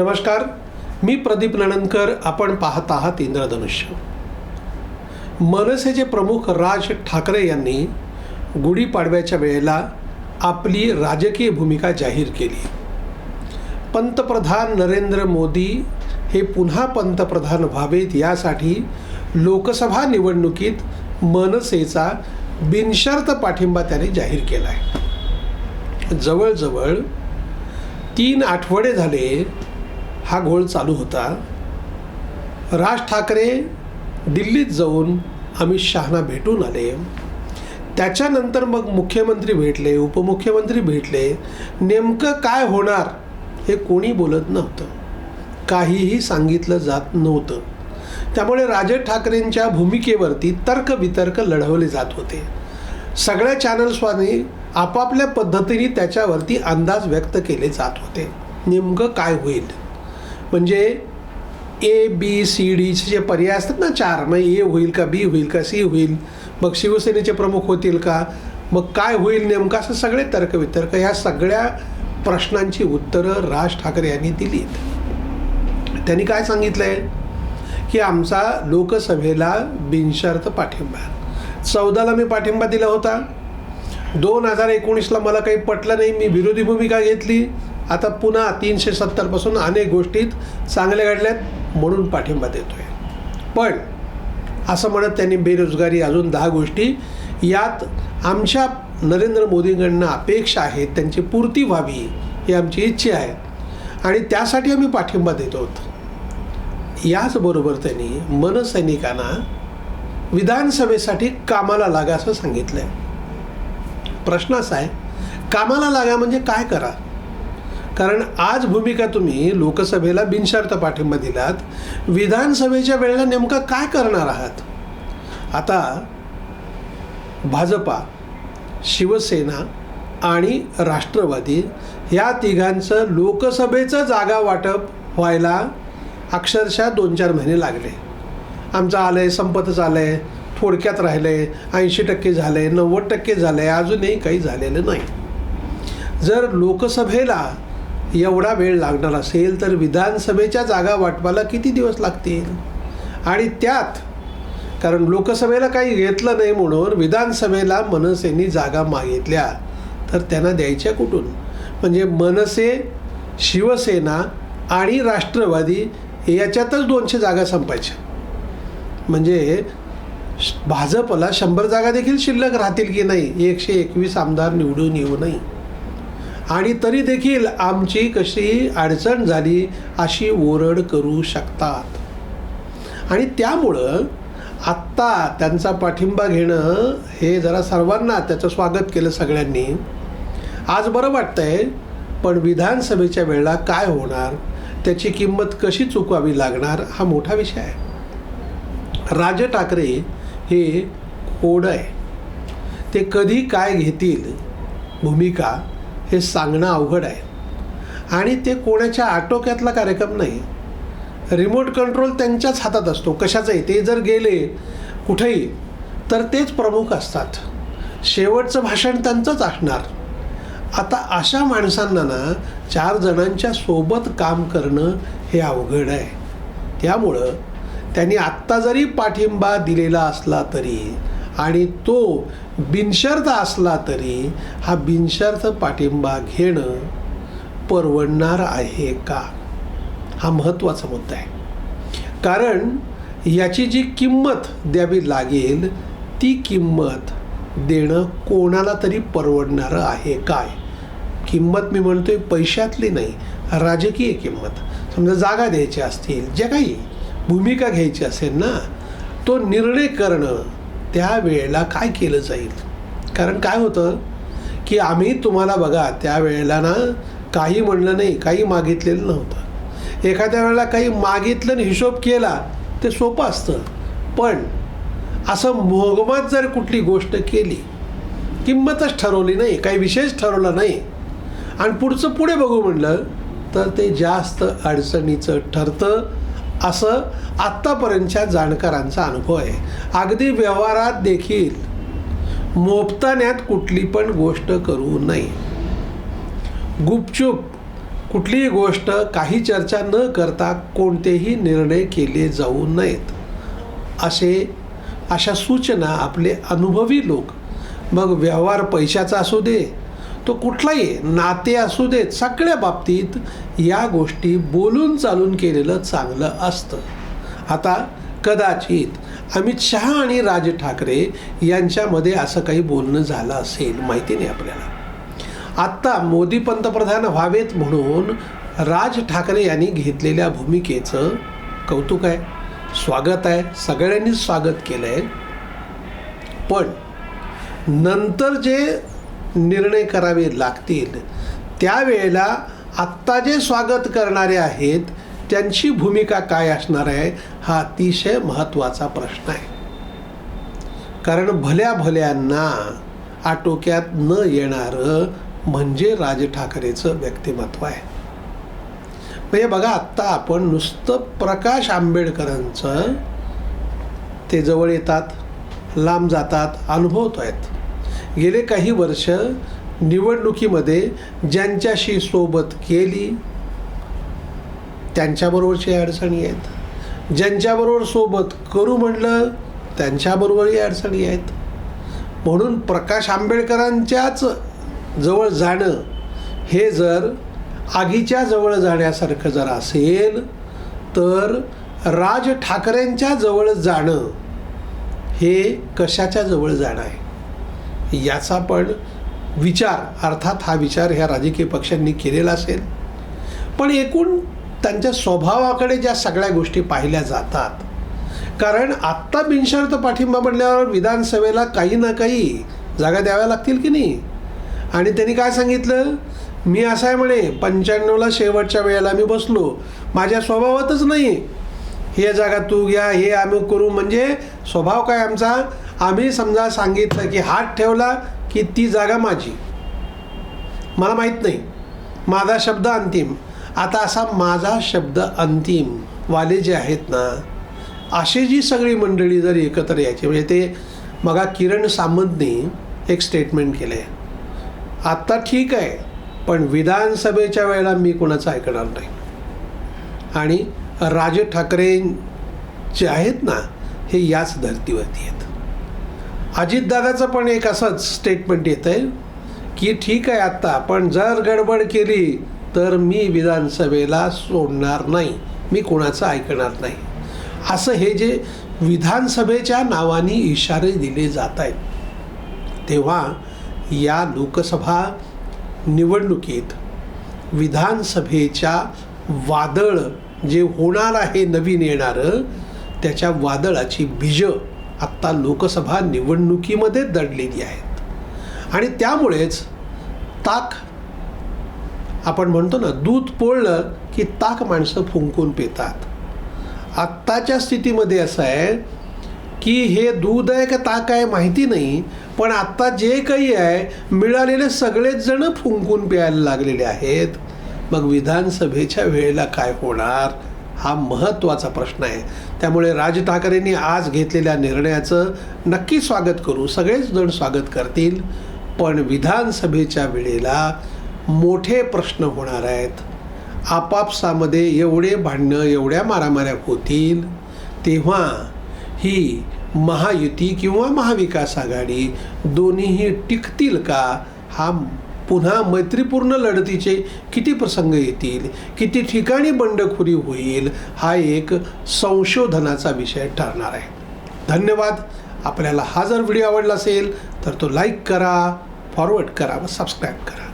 नमस्कार. मी प्रदीप नणनकर आपण पाहत आहात इंद्रधनुष्य. मनसेचे प्रमुख राज ठाकरे यांनी गुढीपाडव्याच्या वेळेला आपली राजकीय भूमिका जाहीर केली. पंतप्रधान नरेंद्र मोदी हे पुन्हा पंतप्रधान व्हावेत यासाठी लोकसभा निवडणुकीत मनसेचा बिनशर्त पाठिंबा त्याने जाहीर केला आहे जवळजवळ तीन आठवडे झाले हा घोळ चालू होता. राज ठाकरे दिल्लीत जाऊन अमित शहाना भेटून आले. त्याच्यानंतर मग मुख्यमंत्री भेटले उपमुख्यमंत्री भेटले. नेमकं काय होणार हे कोणी बोलत नव्हतं. काहीही सांगितलं जात नव्हतं. त्यामुळे राज ठाकरेंच्या भूमिकेवरती तर्कवितर्क लढवले जात होते. सगळ्या चॅनल्सवानी आपापल्या पद्धतीने त्याच्यावरती अंदाज व्यक्त केले जात होते. नेमकं काय होईल? म्हणजे ए बी सी डीचे जे पर्याय असतात ना चार मग ए होईल का बी होईल का सी होईल मग शिवसेनेचे प्रमुख होतील का मग काय होईल नेमकं असं सगळे तर्कवितर्क ह्या सगळ्या प्रश्नांची उत्तरं राज ठाकरे यांनी दिलीत. त्यांनी काय सांगितलं आहे की आमचा लोकसभेला बिनशर्त पाठिंबा. चौदाला मी पाठिंबा दिला होता. दोन हजार एकोणीसला मला काही पटलं नाही मी विरोधी भूमिका घेतली. आता पुन्हा तीनशे सत्तरपासून अनेक गोष्टीत चांगल्या घडल्यात म्हणून पाठिंबा देतोय. पण असं म्हणत त्यांनी बेरोजगारी अजून दहा गोष्टी. यात आमच्या नरेंद्र मोदींकडनं अपेक्षा आहेत त्यांची पूर्ती व्हावी ही आमची इच्छा आहे. आणि त्यासाठी आम्ही पाठिंबा देत आहोत. याचबरोबर त्यांनी मनसैनिकांना विधानसभेसाठी कामाला लागा असं सांगितलं आहे प्रश्न असा आहे कामाला लागा म्हणजे काय करा? कारण आज भूमिका तुम्ही लोकसभेला बिनशर्त पाठिंबा दिलात. विधानसभेच्या वेळेला नेमकं काय करणार आहात? आता भाजपा शिवसेना आणि राष्ट्रवादी या तिघांचं लोकसभेचं जागा वाटप व्हायला अक्षरशः दोन चार महिने लागले. आमचं आलं आहे संपतच आलं आहे थोडक्यात राहिलं आहे ऐंशी टक्के झालं आहे नव्वद टक्के झालं आहे अजूनही काही झालेलं नाही. जर लोकसभेला एवढा वेळ लागणार असेल तर विधानसभेच्या जागा वाटपाला किती दिवस लागतील? आणि त्यात कारण लोकसभेला काही घेतलं नाही म्हणून विधानसभेला मनसेने जागा मागितल्या तर त्यांना द्यायच्या कुठून? म्हणजे मनसे शिवसेना आणि राष्ट्रवादी याच्यातच दोनशे जागा संपायच्या. म्हणजे श- भाजपला शंभर जागा देखील शिल्लक राहतील की नाही? एकशे एकवीस आमदार निवडून येऊ नये. आणि तरी देखील आमची कशी अडचण झाली अशी ओरड करू शकतात. आणि त्यामुळं आत्ता त्यांचा पाठिंबा घेणं हे जरा सर्वांना त्याचं स्वागत केलं सगळ्यांनी. आज बरं वाटतंय पण विधानसभेच्या वेळेला काय होणार त्याची किंमत कशी चुकवावी लागणार हा मोठा विषय आहे. राज ठाकरे हे कोड आहे? ते कधी काय घेतील? भूमिका हे सांगणं अवघड आहे. आणि ते कोणाच्या आटोक्यातला कार्यक्रम नाही. रिमोट कंट्रोल त्यांच्याच हातात असतो. कशाचाही. ते जर गेले कुठेही तर तेच प्रमुख असतात. शेवटचं भाषण त्यांचंच असणार. आता अशा माणसांना ना चार जणांच्या सोबत काम करणं हे अवघड आहे. त्यामुळं त्यांनी आत्ता जरी पाठिंबा दिलेला असला तरी आणि तो बिनशर्त असला तरी हा बिनशर्त पाठिंबा घेणं परवडणार आहे का? हा महत्त्वाचा मुद्दा आहे. कारण याची जी किंमत द्यावी लागेल ती किंमत देणं कोणाला तरी परवडणारं आहे काय? किंमत मी म्हणतोय पैशातली नाही राजकीय किंमत. समजा जागा द्यायच्या असतील जे काही भूमिका घ्यायची असेल ना तो निर्णय करणं त्या वेळेला काय केलं जाईल? कारण काय होतं की आम्ही तुम्हाला बघा त्यावेळेला ना काही म्हणलं नाही काही मागितलेलं नव्हतं. एखाद्या वेळेला काही मागितलं आणि हिशोब केला ते सोपं असतं. पण असं मोगमात जर कुठली गोष्ट केली किंमतच ठरवली नाही काही विशेष ठरवला नाही आणि पुढचं पुढे बघू म्हणलं तर ते जास्त अडचणीचं ठरतं. असं आत्तापर्यंतच्या जाणकारांचा अनुभव आहे. अगदी व्यवहारात देखील मोपताण्यात कुठली पण गोष्ट करू नये. गुपचूप कुठलीही गोष्ट काही चर्चा न करता कोणतेही निर्णय केले जाऊ नयेत. असे अशा सूचना आपले अनुभवी लोक मग व्यवहार पैशाचा असू दे तो कुठलाही नाते असू देत सगळ्या बाबतीत या गोष्टी बोलून चालून केलेलं चांगलं असतं. आता कदाचित अमित शहा आणि राज ठाकरे यांच्यामध्ये असं काही बोलणं झालं असेल माहिती नाही आपल्याला. आत्ता मोदी पंतप्रधान व्हावेत म्हणून राज ठाकरे यांनी घेतलेल्या भूमिकेचं कौतुक आहे स्वागत आहे सगळ्यांनीच स्वागत केलं आहे पण नंतर जे निर्णय करावे लागतील. त्यावेळेला आत्ता जे स्वागत करणारे आहेत त्यांची भूमिका काय असणार आहे हा अतिशय महत्त्वाचा प्रश्न आहे. कारण भल्या भल्यांना आटोक्यात न येणारं म्हणजे राज ठाकरेचं व्यक्तिमत्व आहे. म्हणजे बघा आत्ता आपण नुसतं प्रकाश आंबेडकरांचं ते जवळ येतात लांब जातात अनुभवतो आहेत गेले काही वर्ष निवडणुकीमध्ये ज्यांच्याशी सोबत केली त्यांच्याबरोबरची अडचणी आहेत. ज्यांच्याबरोबर सोबत करू म्हटलं त्यांच्याबरोबरही अडचणी आहेत. म्हणून प्रकाश आंबेडकरांच्याच जवळ जाणं हे जर आगीच्या जवळ जाण्यासारखं जर असेल तर राज ठाकरेंच्या जवळ जाणं हे कशाच्या जवळ जाणं आहे? याचा पण विचार अर्थात हा विचार ह्या राजकीय पक्षांनी केलेला असेल. पण एकूण त्यांच्या स्वभावाकडे ज्या सगळ्या गोष्टी पाहिल्या जातात कारण आत्ता बिनशर्त पाठिंबा म्हणल्यावर विधानसभेला काही ना काही जागा द्याव्या लागतील की नाही? आणि त्यांनी काय सांगितलं? मी असं आहे म्हणे पंच्याण्णवला शेवटच्या वेळेला मी बसलो. माझ्या स्वभावातच नाही. हे जागा तू घ्या हे आम्ही करू. म्हणजे स्वभाव काय आमचा? आम्ही समजा सांगितलं की हात ठेवला की ती जागा माझी. मला माहीत नाही. माझा शब्द अंतिम. आता असा माझा शब्द अंतिम वाले जे आहेत ना अशी जी सगळी मंडळी जर एकत्र यायची म्हणजे ते मगा किरण सामंतनी एक स्टेटमेंट केलं आहे आत्ता ठीक आहे पण विधानसभेच्या वेळेला मी कोणाचं ऐकणार नाही. आणि राज ठाकरे जे आहेत ना हे याच धर्तीवरती आहेत. अजितदादाचं पण एक असंच स्टेटमेंट येत आहे की ठीक आहे आत्ता पण जर गडबड केली तर मी विधानसभेला सोडणार नाही. मी कोणाचं ऐकणार नाही. असं हे जे विधानसभेच्या नावाने इशारे दिले जात आहेत तेव्हा या लोकसभा निवडणुकीत विधानसभेच्या वादळ जे होणार आहे नवीन येणारं त्याच्या वादळाची बीजं आत्ता लोकसभा निवडणुकीमध्ये दडलेली आहेत. आणि त्यामुळेच ताक आपण म्हणतो ना दूध पोळलं की ताक माणसं फुंकून पितात. आत्ताच्या स्थितीमध्ये असं आहे की हे दूध आहे का ताक आहे माहिती नाही पण आत्ता जे काही आहे मिळालेले सगळेच जण फुंकून प्यायला लागलेले आहेत. मग विधानसभेच्या वेळेला काय होणार? हा महत्त्वाचा प्रश्न आहे. त्यामुळे राज ठाकरेंनी आज घेतलेल्या निर्णयाचं नक्की स्वागत करू. सगळेच जण स्वागत करतील. पण विधानसभेच्या वेळेला मोठे प्रश्न होणार आहेत. आपापसामध्ये एवढे भांडणं एवढ्या मारामाऱ्या होतील तेव्हा ही महायुती किंवा महाविकास आघाडी दोन्हीही टिकतील का? हा पुन्हा मैत्रीपूर्ण लढतीचे किती प्रसंग येतील किती ठिकाणी बंडखोरी होईल हा एक संशोधनाचा विषय ठरणार आहे. धन्यवाद. आपल्याला हा जर व्हिडिओ आवडला असेल तर तो लाईक करा फॉरवर्ड करा व सबस्क्राईब करा.